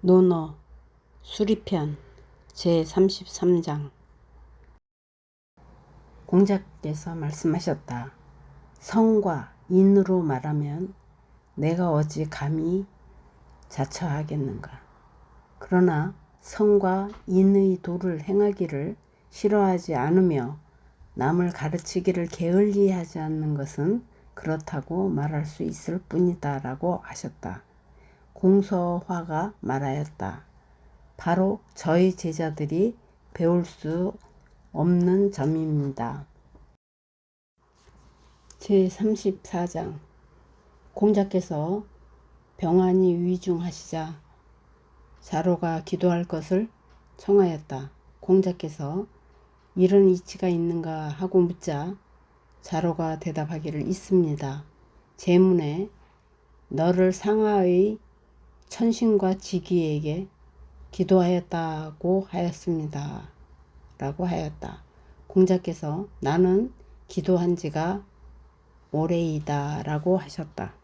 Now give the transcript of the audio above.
논어 수리편 제33장 공자께서 말씀하셨다. 성과 인으로 말하면 내가 어찌 감히 자처하겠는가. 그러나 성과 인의 도를 행하기를 싫어하지 않으며 남을 가르치기를 게을리하지 않는 것은 그렇다고 말할 수 있을 뿐이다 라고 하셨다. 공서화가 말하였다. 바로 저희 제자들이 배울 수 없는 점입니다. 제34장 공자께서 병안이 위중하시자 자로가 기도할 것을 청하였다. 공자께서 이런 이치가 있는가 하고 묻자 자로가 대답하기를 있습니다. 제문에 너를 상하의 천신과 지기에게 기도하였다고 하였습니다. 라고 하였다. 공자께서 나는 기도한 지가 오래이다 라고 하셨다.